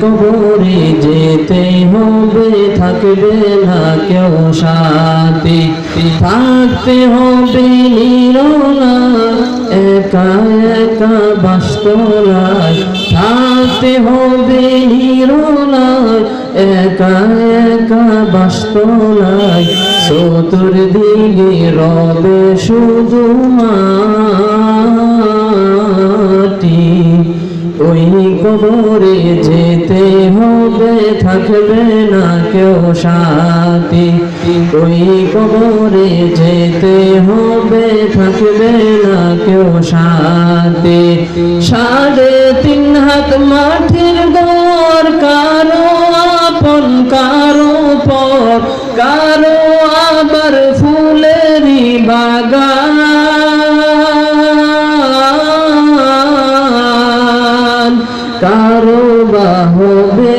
কবরে যেতে হবে, থাকবে না কেউ সাথী। থাকতে হবে একা একা বাস্তলায় থাকতে হবে একা একা চতুর্দিকে রবে শুধু মাটি। ওই কবরে যেতে হবে, থাকবে না কেউ শান্তি ওই কবরে যেতে হবে, থাকবে না কেউ শান্তি সাড়ে তিন হাত মাঠের দর কারও বা হবে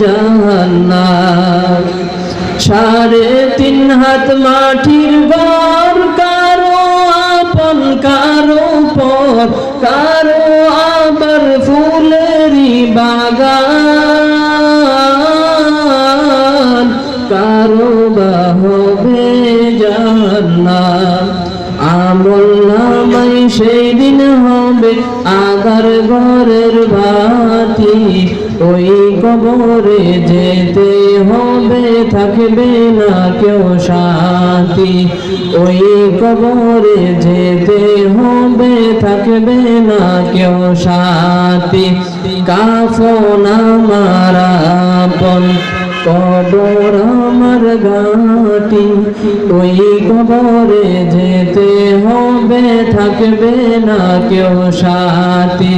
জাহান্নাম। সাড়ে তিন হাত মাটির ঘর কারও আপন, কারও পর, কারও আবার ফুলেরই বাগান। কারও বা হবে জাহান্নাম। আমল নামাই সেই হবে আগার ঘরের বাতি, ওই কবরে যেতে হবে, থাকবে না কেউ শান্তি। ওই কবরে যেতে হবে, থাকবে না কেউ শান্তি। কাফন আমার আপন, কবর আমার গাটি ওই কবরে যেতে থাকবে না কেউ সাথী।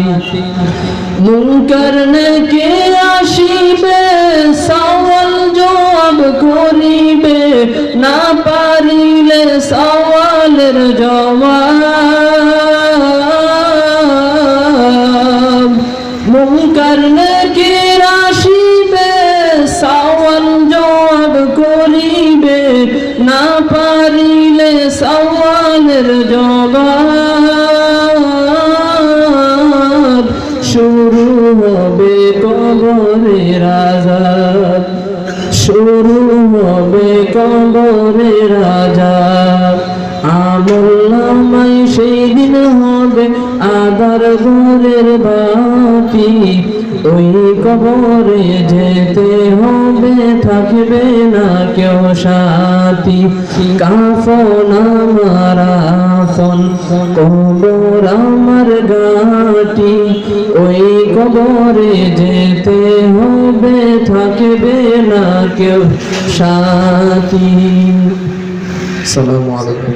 মুনকার নাকি আসিবে, সওয়াল জবাব করিবে, না পারিলে সওয়ালের জবাব। মুনকার নাকি আসিবে, সওয়াল জবাব করিবে, না পারিলে সওয়ালের জবাব। হবে কবরের আজাদ আমল নামাই সেই দিন হবে আদার ঘরের বাতি। ওই কবরে যেতে হবে, থাকবে না কেউ সাথী। কাফন আমার আপন, কবর আমার গাটি ওই কবরে যেতে হবে থাকবে না কেউ সাথী। সালামু আলাইকুম।